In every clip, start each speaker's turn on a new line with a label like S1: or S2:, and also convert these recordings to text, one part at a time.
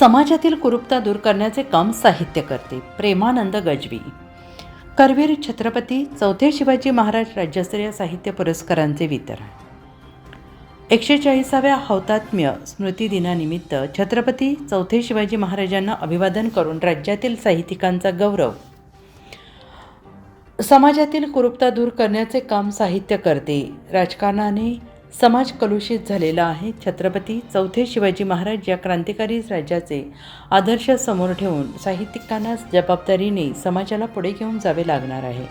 S1: समाजातील कुरूपता दूर करण्याचे काम साहित्य करते. प्रेमानंद गजवी. करवीर छत्रपती चौथे शिवाजी महाराज राज्यस्तरीय साहित्य पुरस्कारांचे वितरण. एकशे चाळीसाव्या हौतात्म्य स्मृती दिनानिमित्त छत्रपती चौथे शिवाजी महाराजांना अभिवादन करून राज्यातील साहित्यिकांचा गौरव. समाजातील कुरूपता दूर करण्याचे काम साहित्य करते. राजकारणाने समाज कलुषित झालेला आहे. छत्रपती चौथे शिवाजी महाराज या क्रांतिकारी राज्याचे आदर्श समोर ठेवून साहित्यिकांना जबाबदारीने समाजाला पुढे घेऊन जावे लागणार आहे.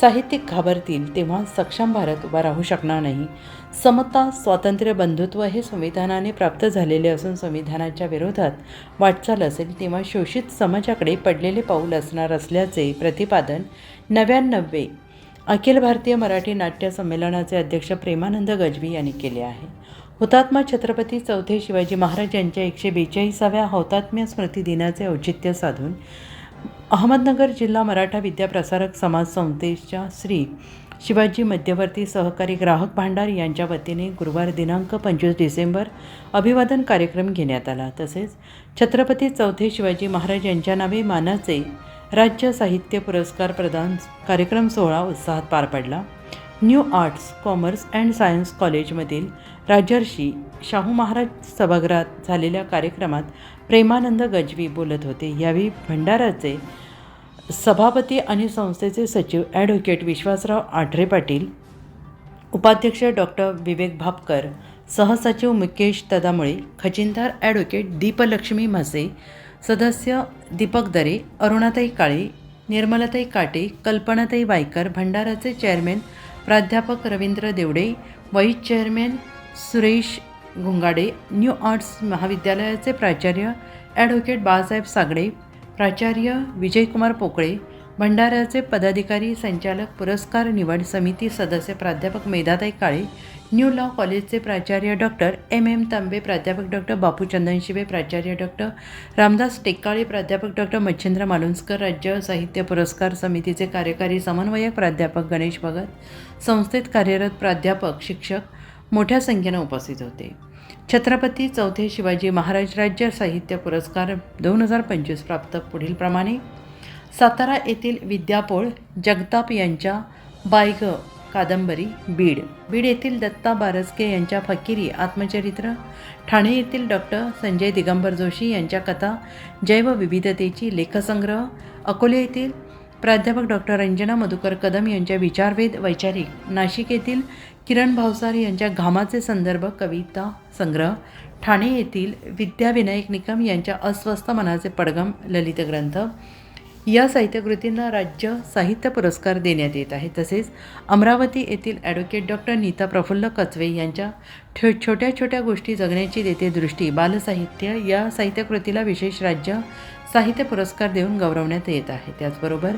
S1: साहित्यिक घाबरतील तेव्हा सक्षम भारत उभा राहू शकणार नाही. समता स्वातंत्र्य बंधुत्व हे संविधानाने प्राप्त झालेले असून संविधानाच्या विरोधात वाटचाल असेल तेव्हा शोषित समाजाकडे पडलेले पाऊल असणार असल्याचे प्रतिपादन नव्याण्णवे अखिल भारतीय मराठी नाट्य संमेलनाचे अध्यक्ष प्रेमानंद गजवी यांनी केले आहे. हुतात्मा छत्रपती चौथे शिवाजी महाराज यांच्या एकशे बेचाळीसाव्या हौतात्म्य स्मृती दिनाचे औचित्य साधून अहमदनगर जिल्हा मराठा विद्याप्रसारक समाज संस्थेच्या श्री शिवाजी मध्यवर्ती सहकारी ग्राहक भांडार यांच्या वतीने गुरुवार दिनांक पंचवीस डिसेंबर अभिवादन कार्यक्रम घेण्यात आला. तसेच छत्रपती चौथे शिवाजी महाराज यांच्या नावे मानाचे राज्य साहित्य पुरस्कार प्रदान कार्यक्रम सोहळा उत्साहात पार पडला. New arts commerce and science कॉलेजमधील राजर्षी शाहू महाराज सभागृहात झालेल्या कार्यक्रमात प्रेमानंद गजवी बोलत होते. यावेळी भंडाराचे सभापती आणि संस्थेचे सचिव ॲडव्होकेट विश्वासराव आढरे पाटील उपाध्यक्ष डॉक्टर विवेक भापकर सहसचिव मुकेश तदामुळे खजिनदार ॲडव्होकेट दीपलक्ष्मी म्हसे सदस्य दीपक दरे अरुणाताई काळे निर्मलाताई काटे कल्पनाताई वायकर भंडाराचे चेअरमॅन प्राध्यापक Ravindra Devade vice chairman Suresh Ghungade new arts महाविद्यालयाचे प्राचार्य ॲडव्होकेट बाळासाहेब सागडे प्राचार्य विजयकुमार पोकळे भंडाऱ्याचे पदाधिकारी संचालक पुरस्कार निवड समिती सदस्य प्राध्यापक मेधाताई काळे न्यू लॉ कॉलेजचे प्राचार्य डॉक्टर एम एम तांबे प्राध्यापक डॉक्टर बापू शिबे प्राचार्य डॉक्टर रामदास टेक्काळे प्राध्यापक डॉक्टर मच्छिंद्र मालुंसकर राज्य साहित्य पुरस्कार समितीचे कार्यकारी समन्वयक प्राध्यापक गणेश भगत संस्थेत कार्यरत प्राध्यापक शिक्षक मोठ्या संख्येनं उपस्थित होते. छत्रपती चौथे शिवाजी महाराज राज्य साहित्य पुरस्कार दोन हजार पंचवीस प्राप्त पुढीलप्रमाणे सातारा येथील विद्यापोळ जगताप यांच्या बायग कादंबरी बीड. बीड येथील दत्ता बारसके यांच्या फकिरी आत्मचरित्र ठाणे येथील डॉक्टर संजय दिगंबर जोशी यांच्या कथा जैवविविधतेची लेखसंग्रह अकोले येथील प्राध्यापक डॉक्टर रंजना मधुकर कदम यांच्या विचारवेद वैचारिक नाशिक येथील किरण भावसार यांच्या घामाचे संदर्भ कविता संग्रह ठाणे येथील विद्याविनायक निकम यांच्या अस्वस्थ मनाचे पडगम ललित ग्रंथ या साहित्यकृतींना राज्य साहित्य पुरस्कार देण्यात येत आहे. तसेच अमरावती येथील ॲडव्होकेट डॉक्टर नीता प्रफुल्ल कचवे यांच्या ठे छोट्या छोट्या गोष्टी जगण्याची देते दृष्टी बालसाहित्य या साहित्यकृतीला विशेष राज्य साहित्य पुरस्कार देऊन गौरवण्यात येत आहे. त्याचबरोबर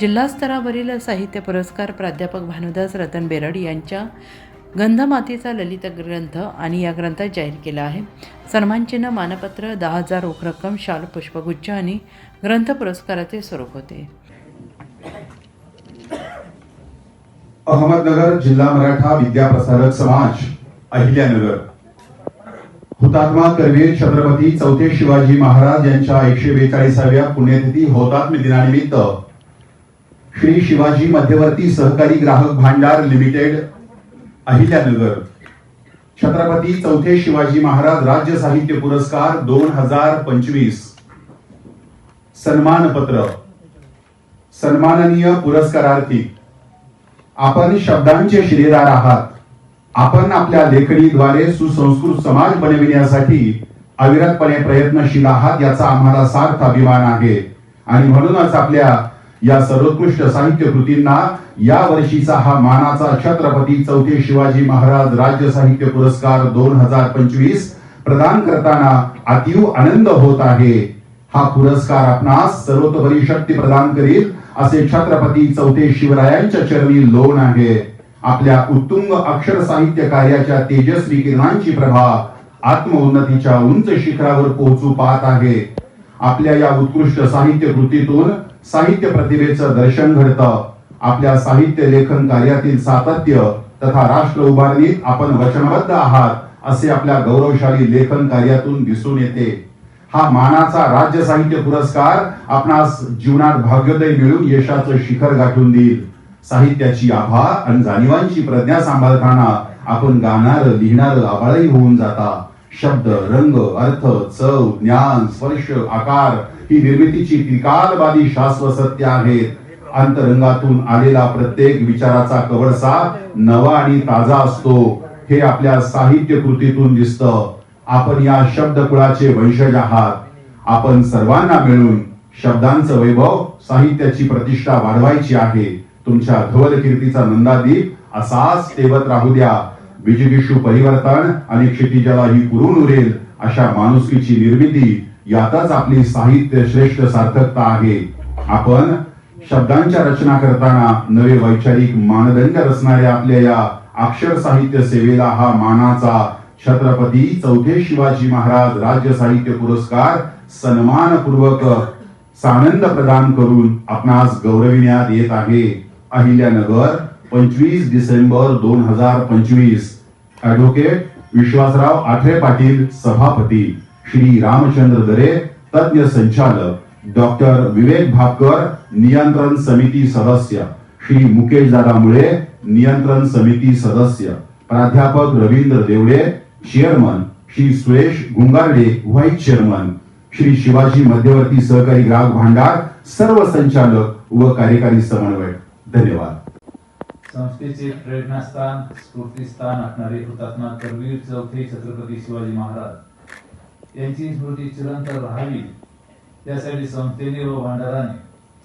S1: जिल्हास्तरावरील साहित्य पुरस्कार प्राध्यापक भानुदास रतन बेरड यांच्या गंधमातीचा ललित ग्रंथ आणि या ग्रंथात जाहीर केला आहे. सन्मानचिन्ह मानपत्र दहा हजार रोख रक्कम शाल पुष्पगुच्छ आणि ग्रंथ पुरस्काराचे स्वरूप होते.
S2: अहमदनगर जिल्हा मराठा विद्याप्रसारक समाज अहिल्यानगर. हुतात्मा करवीर छत्रपती चौथे शिवाजी महाराज यांच्या एकशे बेचाळीसाव्या पुण्यतिथी हौतात्म्य दिनानिमित्त श्री शिवाजी मध्यवर्ती सहकारी ग्राहक भांडार लिमिटेड अहिल्यानगर. छत्रपती चौथे शिवाजी महाराज राज्य साहित्य पुरस्कार दोन हजार पंचवीस. सन्मानपत्र. सन्माननीय पुरस्कारार्थी. आपण शब्दांचे शिरेदार आहात. आपण आपल्या लेखणीद्वारे सुसंस्कृत समाज बनविण्यासाठी अविरतपणे प्रयत्नशील आहात याचा आम्हाला सार्थ अभिमान आहे. आणि म्हणूनच आपल्या या सर्वोत्कृष्ट साहित्य कृतींना या वर्षीचा हा मानाचा छत्रपती चौथे शिवाजी महाराज राज्य साहित्य पुरस्कार दोन हजार पंचवीस प्रदान करताना अतिव आनंद होत आहे. हा पुरस्कार आपणास सर्वतोपरी शक्ती प्रदान करील असे छत्रपती चौथे शिवरायांच्या चरणी लोण आहे. आपल्या उत्तुंग अक्षर साहित्य कार्याच्या तेजस्वी किरणांची प्रभा आत्मउन्नतीच्या उंच शिखरावर पोहोचू पाहत आहे. आपल्या या उत्कृष्ट साहित्य कृतीतून साहित्य प्रतिभेचं दर्शन घडतं. आपल्या साहित्य लेखन कार्यातील सातत्य तथा राष्ट्र उभारणीत आपण वचनबद्ध आहात असे आपल्या गौरवशाली लेखन कार्यातून दिसून येते. हा मानाचा राज्य साहित्य पुरस्कार आपणास जीवनात भाग्योदय मिळून यशाचं शिखर गाठून देईल. साहित्याची आभा आणि जाणीवांची प्रज्ञा सांभाळताना आपण गाणार लिहिणार आबाळही होऊन जाता. शब्द रंग अर्थ चव ज्ञान स्पर्श आकार ही निर्मितीची त्रिकालबादी शाश्वत सत्य आहेत. अंतरंगातून आलेला प्रत्येक विचाराचा कवळसा नवा आणि ताजा असतो. हे आपल्या साहित्य कृतीतून दिसत. आपण या शब्दकुळाचे वंशज आहात. आपण सर्वांना मिळून शब्दांचं वैभव साहित्याची प्रतिष्ठा वाढवायची आहे. तुमच्या धवल कीर्तीचा नंदादीप असाच तेवत राहू द्या. विजिगिषू परिवर्तन आणि क्षितिजाला ही पुरून उरेल अशा माणुसकीची निर्मिती यातच आपली साहित्य श्रेष्ठ सार्थकता आहे. आपण शब्दांच्या रचना करताना नवे वैचारिक मानदंड रचणाऱ्या आपल्या या अक्षर साहित्य सेवेला हा मानाचा छत्रपती चौथे शिवाजी महाराज राज्य साहित्य पुरस्कार सन्मानपूर्वक सानंद प्रदान करून आपणास गौरविण्यात येत आहे. अहिल्यानगर पंचवीस डिसेंबर दोन हजार पंचवीस. ऍडव्होकेट विश्वासराव आठरे पाटील सभापती श्री रामचंद्र दरे तज्ञ संचालक डॉक्टर विवेक भापकर नियंत्रण समिती सदस्य श्री मुकेश दादा मुळे नियंत्रण समिती सदस्य प्राध्यापक Ravindra Devade chairman Shri Suresh Gungarde vice chairman Shri Shivaji मध्यवर्ती सहकारी ग्राहक भांडार सर्व संचालक व कार्यकारी समन्वयक. धन्यवाद.
S3: संस्थेचे प्रेरणास्थान स्फूर्तीस्थान असणारे हुतात्मा करवीर चौथे छत्रपती शिवाजी महाराज. यांची स्मृती चिरंतर राहावी त्यासाठी संस्थेने व भांडाराने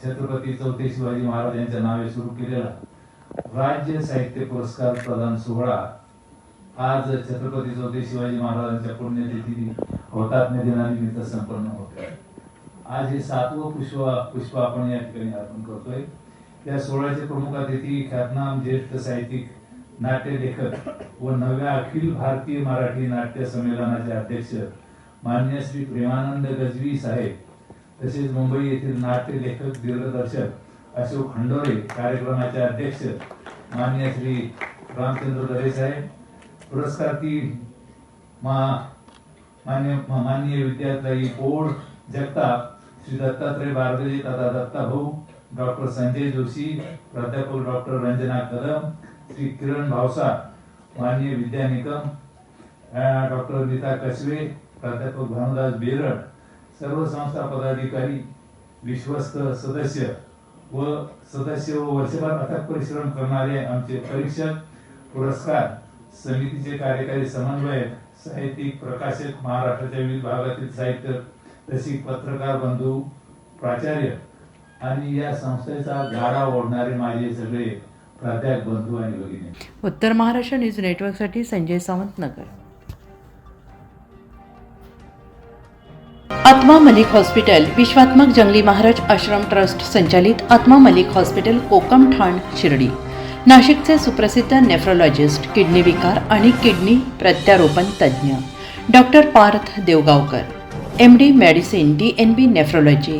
S3: छत्रपती चौथे शिवाजी महाराज यांच्या नावे सुरू केलेला राज्य साहित्य पुरस्कार प्रदान सोहळा आज छत्रपती चौथे शिवाजी महाराजांच्या पुण्यतिथी हौतात्म्य दिनानिमित्त संपन्न होते आज हे सातवं पुष्प पुष्प आपण या ठिकाणी अर्पण करतोय. त्या सोहळ्याचे प्रमुख अतिथी ख्यातनाम ज्येष्ठ साहित्यिक नाट्य लेखक व नव्या अखिल भारतीय मराठी नाट्य संमेलनाचे अध्यक्ष मान्य श्री प्रेमानंद गजवी साहेब तसेच मुंबई येथील नाट्य लेखक दिग्दर्शक अशोक खंडोरे कार्यक्रमाचे अध्यक्ष मान्य श्री रामचंद्र दरे साहेब पुरस्कारार्थी मा मान्य माननीय विद्यार्थी बोर्ड जगताप श्री दत्तात्रय बारगजे तथा दत्ता भाऊ डॉक्टर संजय जोशी प्राध्यापक डॉक्टर रंजना कदम श्री किरण भावसा माननीय विद्या निकम डॉक्टर नीता कसवे प्राध्यापक भानुदास बेरड सर्व संस्था पदाधिकारी विश्वस्त सदस्य व सदस्य व वर्षभर अथक परिश्रम करणारे आमचे परीक्षक पुरस्कार समितीचे कार्यकारी समन्वयक साहित्यिक प्रकाशक महाराष्ट्राच्या विविध भागातील साहित्य तशी पत्रकार बंधू प्राचार्य आणि या संस्थेचा गाडा ओढणारे माझे सगळे प्राध्यापक बंधू आणि भगिनी.
S1: उत्तर महाराष्ट्र न्यूज नेटवर्कसाठी संजय सावंत नगर आत्मा मलिक हॉस्पिटल विश्वात्मक जंगली महाराज आश्रम ट्रस्ट संचालित आत्मा मलिक हॉस्पिटल कोकम ठाण शिर्डी. नाशिकचे सुप्रसिद्ध नेफ्रोलॉजिस्ट किडनी विकार आणि किडनी प्रत्यारोपण तज्ज्ञ. Doctor Parth Devgaonkar M D medicine D N B nephrology